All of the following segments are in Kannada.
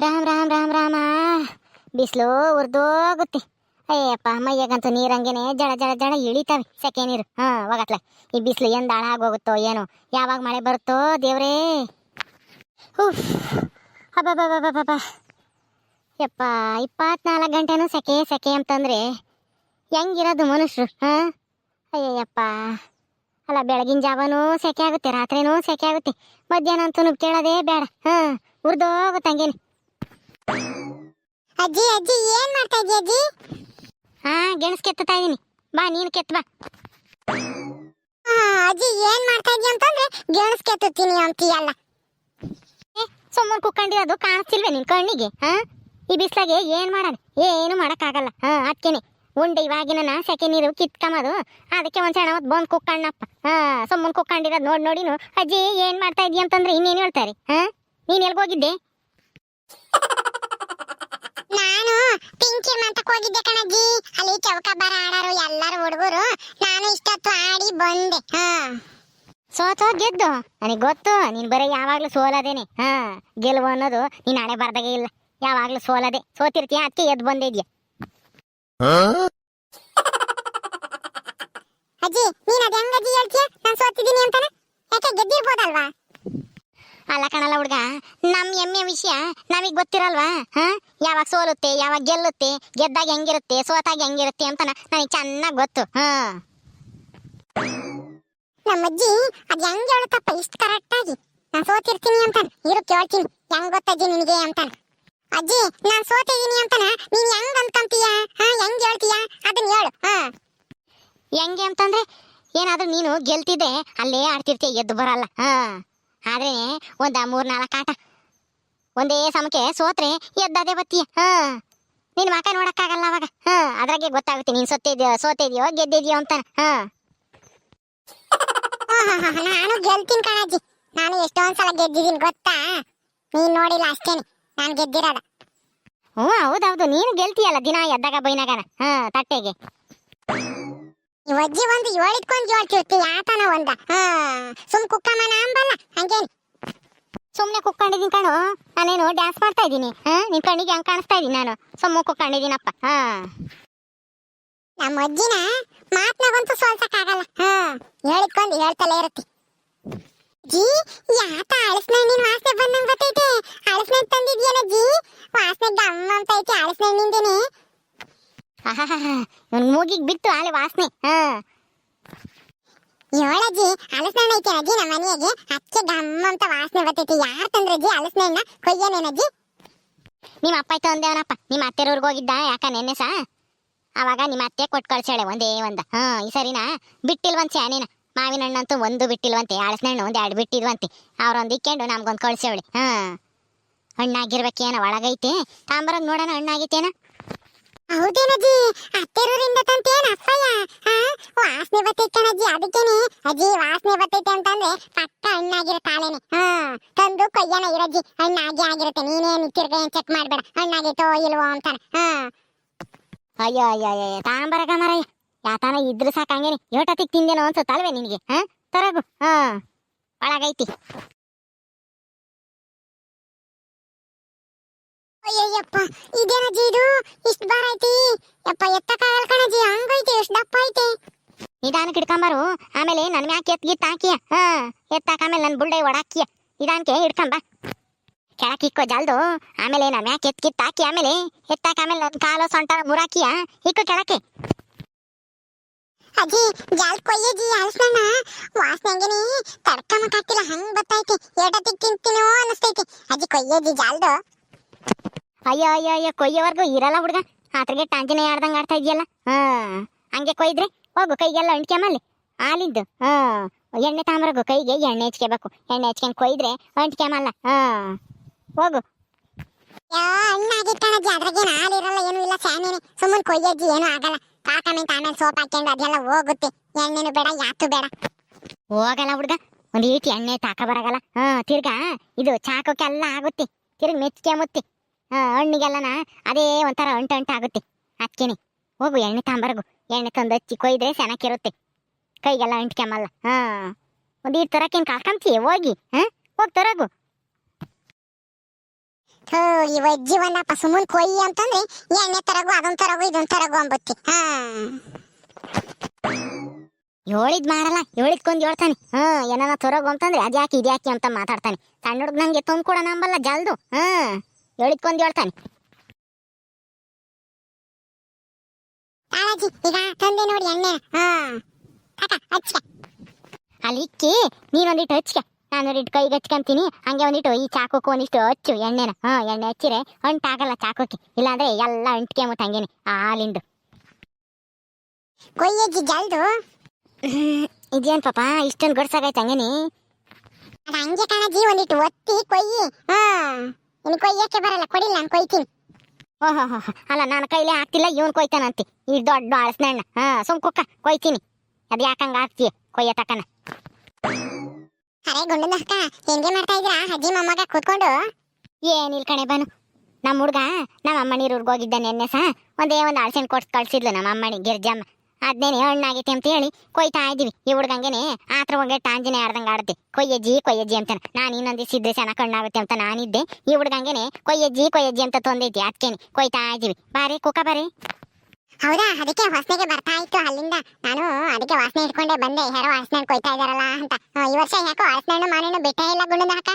ರಾಮ್ ರಾಮ್ ರಾಮ್, ರಾಮ. ಬಿಸಿಲು ಉರ್ದೋಗುತ್ತೆ ಅಯ್ಯಪ್ಪ, ಮೈಯಾಗಂತೂ ನೀರಂಗೆನೆ ಜಳ ಜಳ ಜಳ ಇಳಿತಾವೆ. ಸೆಕೆ ನೀರು. ಹಾಂ, ಹೋಗತ್ಲೆ. ಈ ಬಿಸಿಲು ಎಂದ ಹಾಳಾಗೋಗುತ್ತೋ ಏನೋ. ಯಾವಾಗ ಮಳೆ ಬರುತ್ತೋ ದೇವ್ರೇ. ಉಫ್. ಹಬ್ಬಬ್ಬಬ್ಬಬ್ಬಬ್ಬ ಯಪ್ಪ, ಇಪ್ಪತ್ನಾಲ್ಕು ಗಂಟೆನೂ ಸೆಕೆ ಸೆಕೆ ಅಂತಂದ್ರೆ ಹೆಂಗಿರೋದು ಮನುಷ್ಯರು ಹಾ? ಅಯ್ಯಯ್ಯಪ್ಪ. ಅಲ್ಲ, ಬೆಳಗಿನ ಜಾವನೂ ಸೆಕೆ ಆಗುತ್ತೆ, ರಾತ್ರಿನೂ ಸೆಕೆ ಆಗುತ್ತೆ. ಮಧ್ಯಾಹ್ನ ಅಂತೂ ಕೇಳೋದೇ ಬೇಡ, ಹಾ? ಉರ್ದೋಗುತ್ತಂಗೇನೆ ಅಜ್ಜಿ ಅಜ್ಜಿ, ಏನ್ ಮಾಡ್ತಾ ಇದ್ದಿ ಅಜ್ಜಿ? ಹಾ, ಗೆಣಸ್ ಕೆತ್ತತಾ ಇದೀನಿ ಬಾ, ನೀನು ಕೆತ್ತ ಬಾ. ಅಜ್ಜಿ, ಏನ್ ಮಾಡ್ತಾ ಇದೀಯ ಅಂತಂದ್ರೆ ಗೆಣಸ್ ಕೆತ್ತುತ್ತೀನಿ ಅಂತೀಯಲ್ಲ ಸುಮ್ಮನೆ ಕುಕ್ಕೊಂಡಿರೋದು ಕಾಣಿಸ್ತಿಲ್ವೇ ನಿನ್ ಕಣ್ಣಿಗೆ, ಹಾ? ಈ ಬಿಸ್ಲಾಗೆ ಏನ್ ಮಾಡೋಣ? ಏನು ಮಾಡಕ್ಕಾಗಲ್ಲ, ಹಾ ಅದಕ್ಕೇನೆ ಉಂಡೆ ಇವಾಗಿನ ಸೆಕೆ ನೀರು ಕಿತ್ಕೊಂಬದು ಅದಕ್ಕೆ ಒಂದ್ ಸಣ್ಣ ಹೊತ್ತು ಬಂದ್ ಕುಕ್ಕಣ್ಣಪ್ಪ ಹಾ, ಸುಮ್ಮನೆ ಕುಕ್ಕೊಂಡಿರೋದು ನೋಡಿ ನೋಡಿನು. ಅಜ್ಜಿ, ಏನ್ ಮಾಡ್ತಾ ಇದೀಯ ಅಂತಂದ್ರೆ ಇನ್ನೇನು ಹೇಳ್ತಾರೆ, ಹಾ? ನೀನ್ ಎಲ್ಗೋಗಿದ್ದೆ? ನಾನು ಪಿಂಕಿ ಮಂತಕ್ಕೆ ಹೋಗಿದ್ದೆ ಕಣಜ್ಜಿ. ಅಲ್ಲಿ ಚೌಕಾಬಾರ ಆಡಾರು ಎಲ್ಲರೂ ಹುಡುಗರು. ನಾನು ಇಷ್ಟೊತ್ತು ಆಡಿ ಬಂದೆ. ಹಾ. ಸೋತೋ ಗೆದ್ದು. ನನಗೆ ಗೊತ್ತು ನೀನ್ ಬರೀ ಯಾವಾಗ್ಲೂ ಸೋಲದೇನೆ. ಹಾ ಗೆಲುವು ಅನ್ನೋದು ನೀನ್ ಹಣೆ ಬರ್ದಾಗೆ ಇಲ್ಲ. ಯಾವಾಗ್ಲೂ ಸೋಲದೆ. ಸೋತಿರ್ತೀಯ ಅದಕ್ಕೆ ಎದ್ದು ಬಂದಿದ್ಯಾ? ಅಜ್ಜಿ ನೀನ್ ಅದ್ ಹೆಂಗ್ ಅಜ್ಜಿ ಹೇಳ್ತೀಯ? ನಾನ್ ಸೋತಿದ್ದೀನಿ ಅಂತಾನೆ. ಯಾಕೆ ಗೆದ್ದಿರ್ಬೋದಲ್ವಾ? ಅಲ್ಲ ಕಣಲ್ಲ ಹುಡ್ಗ ನಮ್ ಎಮ್ಮೆ ವಿಷಯ ನಮಗ್ ಗೊತ್ತಿರಲ್ವಾ? ಹಾ? ಯಾವಾಗ ಸೋಲುತ್ತೆ ಯಾವಾಗ ಗೆಲ್ಲುತ್ತೆ ಗೆದ್ದಾಗ ಹೆಂಗಿರುತ್ತೆ ಸೋತಾಗ ಹೆಂಗಿರುತ್ತೆ ಅಂತ ನನಗೆ ಚೆನ್ನಾಗ್ ಗೊತ್ತು. ಹ. ನಮ್ಮ ಅಜ್ಜಿ ಅದ್ ಹೆಂಗ್ ಹೇಳುತ್ತಪ್ಪ ಇಷ್ಟ ಕರೆಕ್ಟ್ ಆಗಿ? ನಾನ್ ಸೋತಿರ್ತೀನಿ ಅಂತ ಇರು ಕೇಳ್ತೀನಿ ಹೆಂಗ್ ಗೊತ್ತಜ್ಜಿ ನಿನಗೆ ಅಂತ ಅಜ್ಜಿ ನಾನ್ ಸೋತಿದ್ದೀನಿ ಅಂತಾನ ನೀನ್ ಹೆಂಗ್ ಅನ್ಕೊಂತೀಯ? ಹಾ ಹೆಂಗ್ ಹೇಳ್ತೀಯ? ಅದನ್ನ ಹೇಳು ಹಾ. ಹೆಂಗೆ ಅಂತಂದ್ರೆ ಏನಾದ್ರೂ ನೀನು ಗೆಲ್ತಿದ್ದೆ ಅಲ್ಲೇ ಆಡ್ತಿರ್ತೀಯ ಎದ್ದು ಬರಲ್ಲ ಹಾ. ಆದ್ರೆ ಒಂದ ಮೂರ್ ನಾಲ್ಕು ಆಟ. ಒಂದೇ ಸಮಕ್ಕೆ ಸೋತ್ರೆ ಎದ್ದದೆ ಬತ್ತೀಯ ಹಾ. ನಿನ್ ಮಕ ನೋಡಕ್ಕಾಗಲ್ಲ ಅವಾಗ. ಹಾ, ಅದ್ರಾಗೆ ಗೊತ್ತಾಗುತ್ತೆ ನೀನ್ ಸೊತ್ತಿದ್ಯೋ, ಸೋತಿದ್ಯೋ, ಗೆದ್ದಿದ್ಯೋ ಅಂತ. ಹಾ. ನಾನು ಗೆಲ್ತೀನಿ ಕಣಜ್ಜಿ. ನಾನು ಎಷ್ಟೊಂದ್ ಸಲ ಗೆದ್ದಿದ್ದೀನಿ ಗೊತ್ತಾ? ನೀನ್ ನೋಡಿಲ್ಲ ಅಷ್ಟೇನೆ ನಾನು ಗೆದ್ದಿರೋದ. ಹ್ಞೂ ಹೌದೌದು. ನೀನು ಗೆಲ್ತೀಯಲ್ಲ ದಿನ ಎದ್ದಾಗ ಬೈನಾಗನ ಹಾ, ತಟ್ಟೆಗೆ. ಈ ಅಜ್ಜಿ ಒಂದು ಏಳಿಟ್ಕೊಂಡ್ ಹೇಳ್ತಿರ್ತಿ ಆತನ ಒಂದ. ಸುಮ್ ಕುಕ್ಕಮನ ಅಂಬಲ್ಲ, ಹಂಗೇನಿ. ಸುಮ್ಮನೆ ಕುಕ್ಕೊಂಡಿದ್ದೀನಿ ಕಣು, ನಾನೇನು ಡ್ಯಾನ್ಸ್ ಮಾಡ್ತಾ ಇದ್ದೀನಿ. ನಿನ್ ಕಣ್ಣಿಗೆ ಹಂಗೆ ಕಾಣಿಸ್ತಾ ಇದ್ದೀನಿ ನಾನು. ಸುಮ್ಮನೆ ಕುಕ್ಕೊಂಡಿದ್ದೀನಪ್ಪ ನಮ್ಮ ಅಜ್ಜಿನ ಮಾತ್ನಾಗಂತೂ ಸೋಲ್ಸಕ್ಕಾಗಲ್ಲ. ಹೇಳಿಕೊಂಡು ಹೇಳ್ತಲೇ ಇರುತ್ತೆ. ಜಿ ಯಾತ ಅಳಸ್ನೆ ನಿನ್ ವಾಸನೆ ಬಂದಂಗ್ ಬತ್ತೈತೆ ಅಳಸ್ನೆ ತಂದಿದ್ಯೇನ ಜಿ ವಾಸನೆ ಗಮ್ಮ ಅಂತ ಐತೆ ಅಳಸ್ನೆ ನಿಂದೇನೆ ಇವನ್ ಮೂಗಿಗೆ ಬಿತ್ತು ಆಲೆ ವಾಸನೆ ಹಾ. ಹೇಳಜ್ಜಿ ಅಳಸ್ನ ಐತೆ ಅಜ್ಜಿ ನಮ್ಮ ಮನೆಯಾಗೆ. ಅಚ್ಚೆ ಗಮ್ಮ ಅಂತ ವಾಸನೆ ಬರ್ತೈತಿ. ಯಾರ್ ತಂದ್ರಜ್ಜಿ ಹಣ್ಣ ಕೊಯ್ಯನೇನಜ್ಜಿ? ನಿಮ್ಮ ಅಪ್ಪ ಆಯ್ತು ಅಂದೇವನಪ್ಪ ನಿಮ್ಮ ಅತ್ತೆರೂರ್ಗೆ ಹೋಗಿದ್ದ ಯಾಕ ನೆನ್ನೆ ಸಾ? ಅವಾಗ ನಿಮ್ಮ ಅತ್ತೆ ಕೊಟ್ಟು ಕಳ್ಸಾಳೆ ಒಂದೇ ಒಂದ. ಹಾ ಈ ಸರಿನಾ? ಬಿಟ್ಟಿಲ್ವಂತ ಸ್ಯಾನೇನ ಮಾವಿನ ಹಣ್ಣಂತೂ ಒಂದು ಬಿಟ್ಟಿಲ್ವಂತೆ ಹಣ್ಣು ಒಂದು ಎರಡು ಬಿಟ್ಟಿದ್ವಂತೆ. ಅವ್ರೊಂದು ಇಕ್ಕೊಂಡು ನಮ್ಗೊಂದು ಕಳ್ಸೇವಳಿ ಹಾ. ಹಣ್ಣಾಗಿರ್ಬೇಕೇನ ಒಳಗೈತೆ. ತಾಂಬರಂಗ್ ನೋಡೋಣ ಹಣ್ಣಾಗೈತೇನ ಹೌದೇನಜ್ಜಿ ಅತ್ತೆರೂರಿಂದ ತಂತೇನ ಅಪ್ಪಯ್ಯ? ಹಾ? ವಾಸನೆ ಬರ್ತೈತೆ ಅಜ್ಜಿ. ಅದಕ್ಕೇನೆ. ಅಜ್ಜಿ, ವಾಸನೆ ಬತ್ತೈತೆ ಅಂತಂದ್ರೆ ಪಕ್ಕ ಹಣ್ಣಾಗಿರೋ ತಾಳೆನೆ ಹಾ, ತಂದು ಕೊಯ್ಯನ ಇರಜ್ಜಿ ಹಣ್ಣಾಗಿ ಆಗಿರುತ್ತೆ. ನೀನೇನು ತಿರ್ಗ ಏನ್ ಚೆಕ್ ಮಾಡ್ಬೇಡ. ಹಣ್ಣಾಗೈತೋ ಇಲ್ವೋ ಅಂತಾನೆ. ಹಾ. ಅಯ್ಯೋ ಅಯ್ಯೋ ಅಯ್ಯೋ ತಾಂಬರಗ ಮರಯ್ಯ ಯಾತಾನ ಇದ್ರು ಸಾಕಂಗೇನಿ ಏಟತ್ತಿಗೆ ತಿಂದೇನೋ ಅನ್ಸುತ್ತಲ್ವೇ ನಿನಗೆ? ಹಾ? ತರಗು. ಹಾ. ಒಳಗೈತಿ. ಅಯ್ಯಯ್ಯಪ್ಪ ಇದೇನಜ್ಜಿ ಇದು ಇಷ್ಟು ಬಾರ ಐತಿ. ಯಪ್ಪ, ಎತ್ತಕ್ಕಾಗಲ್ಲ ಕಣಜ್ಜಿ, ಹಂಗೈತಿ, ಎಷ್ಟು ದಪ್ಪ ಐತೆ. ನಿಧಾನಕ್ಕೆ ಹಿಡ್ಕೊಂಬಾರು ಆಮೇಲೆ ನನ್ ಮ್ಯಾಕೆ ಎತ್ಗಿತ್ತು ಹಾಕಿಯ. ಹಾ ಎತ್ತಾಕ ಆಮೇಲೆ ನನ್ನ ಬುಲ್ಡೈ ಒಡಾಕಿಯ. ನಿಧಾನಕ್ಕೆ ಹಿಡ್ಕೊಂಬ ಕೆಳಕಿಕ್ಕೋ ಜಲ್ದು. ಆಮೇಲೆ ನನ್ನ ಮ್ಯಾಕೆ ಎತ್ಕಿತ್ತು ಹಾಕಿ, ಆಮೇಲೆ ಎತ್ತಾಕ ಆಮೇಲೆ ನನ್ನ ಕಾಲು ಸೊಂಟ ಮುರಾಕಿಯ. ಇಕ್ಕು ಕೆಳಕ್ಕೆ. ಅಜ್ಜಿ, ಜಾಲ್ ಕೊಯ್ಯಜ್ಜಿ ಅಲ್ಸ್ನಣ್ಣ ವಾಸನೆ ಹಂಗೇನಿ ತಡ್ಕಮಕ್ಕಾಗ್ತಿಲ್ಲ ಹಂಗ್ ಬತ್ತೈತಿ. ಏಟತ್ತಿಗ್ ತಿಂತೀನೋ ಅನಿಸ್ತೈತಿ ಅಜ್ಜಿ ಕೊಯ್ಯಜ್ಜಿ ಜಾಲ್ದು. ಅಯ್ಯೋ ಅಯ್ಯೋ ಅಯ್ಯೋ ಕೊಯ್ಯೋವರೆಗೂ ಇರಲ್ಲ ಹುಡುಗ. ಆತರಿಗೆ ಟಾಂಜಿನ ಆಡ್ದಂಗೆ ಆಡ್ತಾ ಇದೆಯಲ್ಲ? ಹಾ ಹಂಗೆ ಕೊಯ್ದ್ರೆ ಹೋಗು ಕೈಗೆಲ್ಲ ಅಂಟ್ಕೊಂಬಲ್ಲಿ ಹಾಲಿದ್ದು ಹಾ ಎಣ್ಣೆ ತಾಮ್ರಗು ಕೈಗೆ ಎಣ್ಣೆ ಹಚ್ಕೋಬೇಕು. ಎಣ್ಣೆ ಹಚ್ಕೊಂಡು ಕೊಯ್ದ್ರೆ ಅಂಟ್ಕೊಂಬಲ್ಲ ಹಾ ಹೋಗು. ಕಣಜ್ಜಿ ಅದ್ರಾಗೇನು ಹಾಲಿರಲ್ಲ ಏನೂ ಇಲ್ಲ ಸ್ಯಾನೇನೆ ಸುಮ್ಮನೆ ಕೊಯ್ಯಜ್ಜಿ ಏನೂ ಆಗಲ್ಲ. ಕಾಕಮೆಂಟ್ ಆಮೇಲೆ ಸೋಪ್ ಹಾಕ್ಕೊಂಡು ಅದೆಲ್ಲ ಹೋಗುತ್ತೆ. ಎಣ್ಣೆನು ಬೇಡ ಯಾತು ಬೇಡ. ಹೋಗಲ್ಲ ಹುಡುಗ. ಒಂದು ಈಟಿ ಎಣ್ಣೆ ತಾಕ ಬರಗಲ್ಲ. ಹಾ ತಿರ್ಗಾ ಇದು ಚಾಕೋಕ್ಕೆಲ್ಲ ಆಗುತ್ತೆ. ತಿರ್ಗಿ ಮುತ್ತಿ. ಹಾ ಹಣ್ಣಿಗೆಲ್ಲನ ಅದೇ ಒಂಥರ ಅಂಟು ಅಂಟು ಆಗುತ್ತೆ. ಅದಕ್ಕೇನೆ ಹೋಗು ಎಣ್ಣೆ ತಾಂಬರಗು. ಎಣ್ಣೆ ತಂದು ಹಚ್ಚಿ ಕೊಯ್ದ್ರೆ ಚೆನ್ನಾಗಿರುತ್ತೆ ಕೈಗೆಲ್ಲ ಅಂಟ್ಕೊಂಬಲ್ಲ ಹಾ ಒಂದು ಈ ತರಕ್ಕೇನು ಕಾಕಂತೀಯ ಹೋಗಿ, ಹಾ, ಹೋಗಿ ತರಗು. ಥೋ ಈ ವಜ್ಜಿ ಒಂದಪ್ಪ ಸುಮ್ಮನ್ ಕೊಯ್ಯಿ ಅಂತಂದ್ರೆ ಎಣ್ಣೆ ತರಗು, ಅದೊಂದ್ ತರಗು, ಇದೊಂದ್ ತರಗು ಅಂಬತ್ತಿ. ಹಾ. ಹೇಳಿದ್ ಮಾಡಲ್ಲ ಹೇಳಿದ್ಕೊಂದ್ ಹೇಳ್ತಾನೆ ಹಾ ಏನಾರ ತೊರಗು ಅಂತಂದ್ರೆ ಅದ್ಯಾಕೆ ಇದ್ಯಾಕೆ ಅಂತ ಮಾತಾಡ್ತಾನೆ. ಸಣ್ಣ ಹುಡುಗ ನಂಗೆ ತುಂಬ ಕೂಡ ನಂಬಲ್ಲ ಜಲ್ದು. ಹಾ. ಹೇಳಿದ್ಕೊಂದ್ ಹೇಳ್ತಾನೆ. ತಾಳಾಜಿ ಈಗ ತಂದೆ ನೋಡಿ ಎಣ್ಣೆ. ಅಲ್ಲಿ ಇಕ್ಕಿ ನೀನೊಂದಿಟ್ಟು ಹಚ್ಕೆ. ನಾನು ಇಟ್ಟು ಕೈಗೆ ಹಚ್ಕೊಂತೀನಿ. ಹಂಗೆ ಒಂದಿಟ್ಟು ಈ ಚಾಕುಕ್ಕೆ ಒಂದಿಷ್ಟು ಹಚ್ಚು ಎಣ್ಣೆನ. ಹಾ ಎಣ್ಣೆ ಹಚ್ಚಿರೆ ಅಂಟಾಗಲ್ಲ ಚಾಕುಕ್ಕೆ ಇಲ್ಲಾಂದ್ರೆ ಎಲ್ಲ ಅಂಟ್ಕೆ ಮುತ್ತ ಹಂಗೇನೆ ಹಾಲಿಂದು. ಕೊಯ್ಯಜ್ಜಿ ಜಲ್ದು. ಇದೇನು ಇದೇನ್ ಪಾಪ ಇಷ್ಟೊಂದು ಗೊಡ್ಸಾಗೈತೆ ಹಂಗೇನಿ. ಅದ ಹಂಗೆ ಕಾಣಜ್ಜಿ ಒಂದಿಟ್ಟು ಒತ್ತಿ ಕೊಯ್ಯಿ. ಹಾ. ಇನ್ನು ಕೊಯ್ಯಕ್ಕೆ ಬರಲ್ಲ? ಕೊಡಿಲ್ಲ ನಾನು ಕೊಯ್ತೀನಿ. ಓಹೋ ಹೋ ಹೋ. ಅಲ್ಲ ನನ್ನ ಕೈಲೇ ಹಾಕ್ತಿಲ್ಲ ಇವನು ಕೊಯ್ತಾನಂತಿ ಈ ದೊಡ್ಡ ಅಳಸ್ನಣ್ಣ ಹಾ ಸುಮ್ ಕುಕ್ಕ ಕೊಯ್ತೀನಿ. ಅದು ಯಾಕಂಗ ಆಗ್ತೀಯ ಕೊಯ್ಯ ತಕನ. ಅರೆ ಗುಂಡನ ಅಕ್ಕ ಹೆಂಗೆ ಮಾಡ್ತಾ ಇದ್ರಾ ಅಜ್ಜಿ ಮೊಮ್ಮಗ ಕೂತ್ಕೊಂಡು? ಕಣೆ ಬನು ನಮ್ಮ ಹುಡ್ಗ ನಮ್ಮ ಅಮ್ಮನಿ ಊರ್ಗ್ ಹೋಗಿದ್ದ ನೆನ್ನೆ ಸಹ. ಒಂದೇ ಒಂದು ಅಳಸೆಣ್ ಕೊಡ್ಸ್ ಕಳ್ಸಿದ್ಲು ನಮ್ಮ ಅಮ್ಮನಿ ಗಿರ್ಜಮ್ಮ. ಅದ್ನೇನೆ ಹಣ್ಣಾಗೈತಿ ಅಂತ ಹೇಳಿ ಕೊಯ್ತಾ ಇದ್ದೀವಿ. ಈ ಹುಡುಗಂಗೆನೆ ಆತ್ರ ಹೋಗಿ ಟಾಂಜಿನೇ ಆಡ್ದಂಗೆ ಆಡುತ್ತೆ. ಕೊಯ್ಯಜ್ಜಿ ಕೊಯ್ಯಜ್ಜಿ ಅಂತ ನಾನು ಇನ್ನೊಂದು ಸಿದ್ದೆ ಸಣ್ಣ ಕಣ್ಣಾಗುತ್ತೆ ಅಂತ ನಾನಿದ್ದೆ ಈ ಹುಡುಗಂಗೆನೆ ಕೊಯ್ಯಜ್ಜಿ ಕೊಯ್ಯಜ್ಜಿ ಅಂತ ತೊಂದೈತಿ. ಅದಕ್ಕೇನೆ ಕೊಯ್ತಾ ಇದ್ದೀವಿ. ಬಾರಿ ಕುಕ ಬಾರಿ. ಹೌದಾ? ಅದಕ್ಕೆ ವಾಸನೆಗೆ ಬರ್ತಾ ಇತ್ತು ಅಲ್ಲಿಂದ. ನಾನು ಅದಕ್ಕೆ ವಾಸನೆ ಇಟ್ಕೊಂಡೆ ಬಂದೆ. ಯಾರೋ ವಾಸನೆ ಕೊಯ್ತಾ ಇದಾರಲ್ಲ ಅಂತ. ಈ ವರ್ಷ ಯಾಕೋ ವಾಸನೆ ಮಾನೇನು ಬಿಟ್ಟೇ ಇಲ್ಲ ಗುಂಡನ ಅಕ್ಕ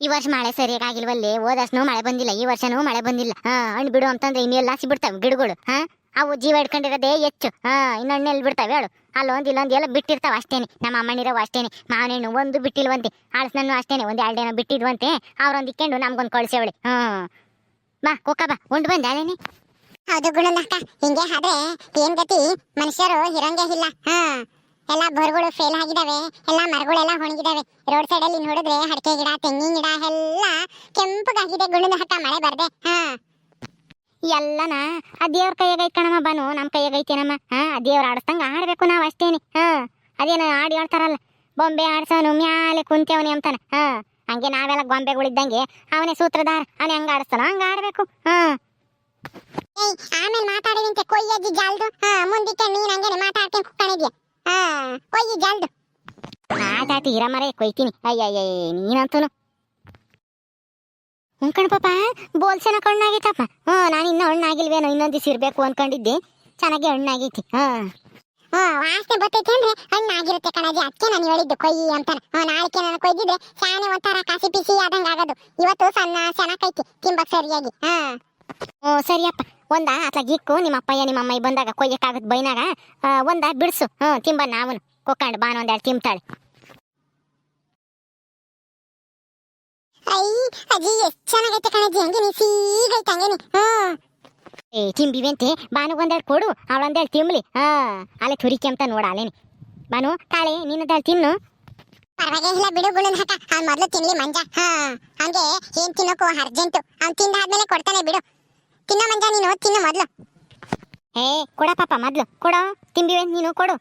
ಈ ವರ್ಷ ಮಳೆ ಸರಿಯಾಗಿಲ್ವಲ್ಲಿ ಹೋದಷ್ಟು ಮಳೆ ಬಂದಿಲ್ಲ. ಈ ವರ್ಷನೂ ಮಳೆ ಬಂದಿಲ್ಲ. ಹಾ ಹಣ್ಣು ಬಿಡು ಅಂತಂದ್ರೆ ಇನ್ನೆಲ್ಲ ಸಿಬಿಡ್ತಾವೆ ಗಿಡಗಳು. ಹಾ ಅವು ಜೀವ ಇಟ್ಕೊಂಡಿರೋದೇ ಹೆಚ್ಚು. ಹಾಂ ಇನ್ನೊಣ್ಣೆ ಎಲ್ಲಿ ಬಿಡ್ತಾವೆ ಹೇಳು. ಅಲ್ಲೊಂದು ಇಲ್ಲೊಂದು ಎಲ್ಲ ಬಿಟ್ಟಿರ್ತಾವೆ ಅಷ್ಟೇನೆ. ನಮ್ಮ ಅಮ್ಮನಿರವು ಅಷ್ಟೇನೆ. ಮಾವನೇನು ಒಂದು ಬಿಟ್ಟಿಲ್ವಂತೆ. ಹಳಸನನ್ನು ಅಷ್ಟೇನೆ. ಒಂದು ಎರಡೇನೋ ಬಿಟ್ಟಿದ್ವಂತೆ. ಅವ್ರೊಂದು ಇಕ್ಕೊಂಡು ನಮ್ಗೊಂದು ಕಳ್ಸೇವಳಿ ಹ್ಞೂ ಬಾ ಕೊಕ್ಕ ಬಾ ಉಂಡು ಬಂದೆ ಅಲ್ಲೇನಿ ಹೌದು ಗುಣನಕ್ಕ ಹಿಂಗೆ ಆದ್ರೆ ಏನ್ ಗತಿ? ಮನುಷ್ಯರು ಇರಂಗೆ ಇಲ್ಲ. ಹಾ. ಎಲ್ಲ ಬೋರ್ಗಳು ಫೇಲ್ ಆಗಿದಾವೆ. ಎಲ್ಲ ಮರಗಳೆಲ್ಲ ಒಣಗಿದಾವೆ. ರೋಡ್ ಸೈಡ್ ಅಲ್ಲಿ ನೋಡಿದ್ರೆ ಅಡಕೆ ಗಿಡ, ತೆಂಗಿನ ಗಿಡ, ಎಲ್ಲ ಕೆಂಪಗಾಗಿದೆ ಗುಣನ ಹಕ್ಕ ಮಳೆ ಬರ್ದೆ. ಹಾ. ಎಲ್ಲನ ಆ ದೇವ್ರ ಕೈಯಾಗ ಐಕಣಮ್ಮ ಬಾನು ನಮ್ಮ ಕೈಯಾಗ ಐತೇನಮ್ಮ ಹಾ ಆ ದೇವ್ರ ಆಡಿಸ್ದಂಗ ಆಡ್ಬೇಕು ನಾವು ಅಷ್ಟೇನೆ. ಹಾ ಅದೇನ ಆಡಿ ಹೇಳ್ತಾರಲ್ಲ ಬೊಂಬೆ ಆಡ್ಸೋನು ಮ್ಯಾಲೆ ಕುಂತೇವನಿ ಅಂತಾನೆ. ಹಾ ಹಂಗೆ ನಾವೆಲ್ಲ ಗೊಂಬೆಗಳಿದ್ದಂಗೆ ಅವನೇ ಸೂತ್ರಧಾರ ಅವನೇ ಹಂಗ ಆಡಿಸ್ತಾನ ಹಂಗ ಆಡ್ಬೇಕು. ಹಾ. ಆಮೇಲೆ ಮಾತಾಡಿದಂತೆ ಕೊಯ್ಯಜ್ಜಿ ಜಾಲ್ದು. ಹಾ ಮುಂದಕ್ಕೆ ನೀನ್ ಹಂಗೇನೆ ಮಾತಾಡ್ತೀನಿ ಕುಕ್ಕಣಿದ್ಯಾ ಹಾ ಕೊಯ್ಯಿ ಜಾಲ್ದು. ಆತಾಯ್ತು ಇರಮರೆ ಕೊಯ್ತೀನಿ. ಅಯ್ಯಯ್ಯ ನೀನಂತೂನು ಹ್ಞೂ ಕಣ ಪಾಪ. ಬೋಲ್ಸೆನ ಕಣ್ಣಾಗೈತಪ್ಪ. ಹ್ಞೂ ನಾನು ಇನ್ನೂ ಹಣ್ಣಾಗಿಲ್ವೇನೋ, ಇನ್ನೊಂದು ದಿವಸ ಇರಬೇಕು ಅನ್ಕೊಂಡಿದ್ದೆ. ಚೆನ್ನಾಗಿ ಹಣ್ಣಾಗೈತಿ. ಹಾಂ ಹಾ ವಾಸನೆ ಬರ್ತೈತೆ ಅಂದ್ರೆ ಹಣ್ಣಾಗಿರುತ್ತೆ ಕಣಜಿ. ಅದಕ್ಕೆ ನಾನು ಹೇಳಿದ್ದು ಕೊಯ್ಯಿ ಅಂತ. ಹ್ಞೂ ನಾಳೆಗೆ ನಾನು ಕೊಯ್ದಿದ್ರೆ ಶಾನೆ ಒಂಥರ ಕಾಸಿ ಪಿಸಿ ಆದಂಗ ಆಗೋದು. ಇವತ್ತು ಸಣ್ಣ ಚೆನ್ನಾಗೈತಿ ತಿಂಬಕ್ ಸರಿಯಾಗಿ. ಹಾ ಹ್ಞೂ ಸರಿಯಪ್ಪ. ಒಂದ ಅತ್ಲಾಗ ಗಿಕ್ಕು ನಿಮ್ಮ ಅಪ್ಪಯ್ಯ ನಿಮ್ಮ ಅಮ್ಮ ಬಂದಾಗ ಕೊಯ್ಯಕ್ಕಾಗತ್ತೆ ಬೈನಾಗ ಒಂದ ಬಿಡ್ಸು. ಹ್ಞೂ ತಿಂಬ ನಾವನು. ಕೊಕ್ಕೊಂಡು ಬಾನ ಒಂದೆರಡು ಅಜ್ಜಿ, ಎಷ್ಟ್ ಚೆನ್ನಾಗೈತೆ ಕಣಜ್ಜಿ. ಹಂಗೆ ನೀ ಸೀಗೈತೆ ಹಂಗೆ ನೀ ಹ್ಮ್ ಏ ತಿಂಬಿವೆಂತೆ ಬಾನು ಒಂದೆರಡು ಕೊಡು ಅವಳೊಂದೆರಡು ತಿಂಬ್ಲಿ, ಹಾ. ಅಲ್ಲೇ ತುರಿಕೆ ಅಂತ ನೋಡ ಅಲ್ಲೇನಿ. ಬಾನು, ತಾಳೆ ನಿನ್ನದೆರಡು ತಿನ್ನು. ಪರವಾಗಿಲ್ಲ ಬಿಡು, ಗುಳನ್ ಹಾಕ ಅವ್ನು ಮೊದಲು ತಿನ್ಲಿ ಮಂಜ, ಹಾ. ಹಂಗೆ ಏನ್ ತಿನ್ನೋಕು ಅರ್ಜೆಂಟು. ಅವ್ನು ತಿಂದಾದ್ಮೇಲೆ ಕೊಡ್ತಾನೆ ಬಿಡು. ತಿನ್ನೋ ಮಂಜ ನೀನು, ತಿನ್ನು ಮೊದಲು. ಏ, ಕೊಡ ಪಾಪ, ಮೊದ್ಲು. ಕೊಡೋ ತಿಂಬಿವೆ ನೀನು ಕೊಡು.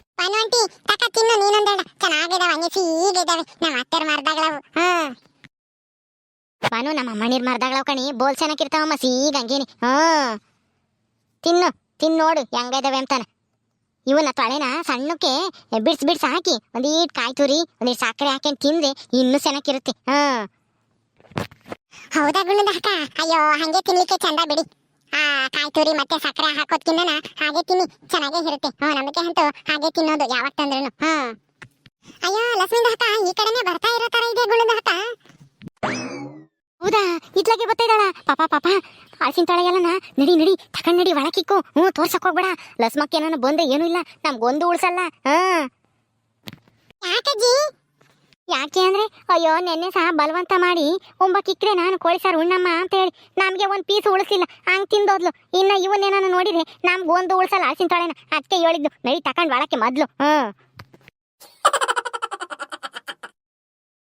ಬಾನು ಆಂಟಿ ತಕ ತಿನ್ನು, ನೀನೊಂದೆರಡು. ಚೆನ್ನಾಗಿದಾವ ಹಂಗೆ ಸೀಗಿದಾವೆ ನಮ್ಮ ಅತ್ತೆರ್ ಮರ್ದಾಗಳವು ಹಾ. ಬಾನು, ನಮ್ಮ ಅಮ್ಮ ನೀರು ಮರ್ದಾಗ್ಲವ್ ಕಣಿ. ಬೋಲ್ ಚೆನ್ನಾಗಿರ್ತಾವಮ್ಮ ಸೀಗ ಹಂಗೇನಿ. ಹಾ. ತಿನ್ನು ತಿನ್ ನೋಡು ಹೆಂಗೈದವೆ ಅಂತಾನೆ. ಇವನ್ನ ತೊಳೆನ ಸಣ್ಣಕ್ಕೆ ಬಿಡ್ಸ್ ಬಿಡ್ಸ್ ಹಾಕಿ ಒಂದೀಟ್ ಕಾಯಿ ತುರಿ, ಒಂದೀಟ್ ಸಕ್ಕರೆ ಹಾಕೊಂಡು ತಿಂದ್ರೆ ಇನ್ನೂ ಚೆನ್ನಾಗಿರುತ್ತೆ ಹಾ. ಹೌದಾ ಗುಣದ ಅಕ್ಕ? ಅಯ್ಯೋ, ಹಂಗೆ ತಿನ್ಲಿಕ್ಕೆ ಚಂದ ಬಿಡಿ. ಆ, ಕಾಯಿ ತುರಿ ಮತ್ತೆ ಸಕ್ಕರೆ ಹಾಕೋದ್ ತಿನ್ನೋಣ ಹಾಗೆ ತಿನ್ನಿ. ಚೆನ್ನಾಗೇ ಇರುತ್ತೆ. ಹ್ಞೂ ನಮಗೆ ಅಂತೂ ಹಾಗೆ ತಿನ್ನೋದು ಯಾವಾಗ ತಂದ್ರೂ ಹಾ. ಅಯ್ಯೋ ಲಕ್ಷ್ಮೀದ ಹಾಕ ಈ ಕಡೆನೆ ಬರ್ತಾ ಇರೋ ತರ ಇದೆ ಗುಣದ ಹಾಕ ಹೌದಾ? ಇತ್ಲಾಗೆ ಬತ್ತೈದಾಳ ಪಾಪ ಪಾಪ. ಹಲಸಿನ ತಾಳೆ ಎಲ್ಲನ ನಡಿ ನಡಿ ತಕೊಂಡ್ ನಡಿ ಒಳಕಿಕ್ಕು. ಹ್ಞೂ ತೋರ್ಸಕ್ ಹೋಗ್ಬೇಡ. ಲಸ್ಮಕ್ಕೆ ಏನಾನ ಬಂದೆ ಏನೂ ಇಲ್ಲ. ನಮ್ಗೊಂದು ಉಳ್ಸಲ್ಲ. ಹಾ. ಯಾಕಜ್ಜಿ? ಯಾಕೆ ಅಂದ್ರೆ ಅಯ್ಯೋ ನೆನ್ನೆ ಸಹ ಬಲವಂತ ಮಾಡಿ ಒಂಬಕ್ಕಿಕ್ರೆ ನಾನು ಕೋಳಿ ಸಾರು ಉಣ್ಣಮ್ಮ ಅಂತ ಹೇಳಿ ನಮ್ಗೆ ಒಂದ್ ಪೀಸ್ ಉಳಿಸಿಲ್ಲ ಹಂಗ್ ತಿಂದೋದ್ಲು. ಇನ್ನ ಇವನ್ನೇನಾನ ನೋಡಿದ್ರೆ ನಮ್ಗೆ ಒಂದು ಉಳ್ಸಲ್ಲ ಅಳ್ಸಿನ ತಳೆನ. ಅದಕ್ಕೆ ಹೇಳಿದ್ದು ನಡಿ ತಕೊಂಡ್ ಒಳಕ್ಕೆ ಮೊದ್ಲು. ಹ್ಮ್.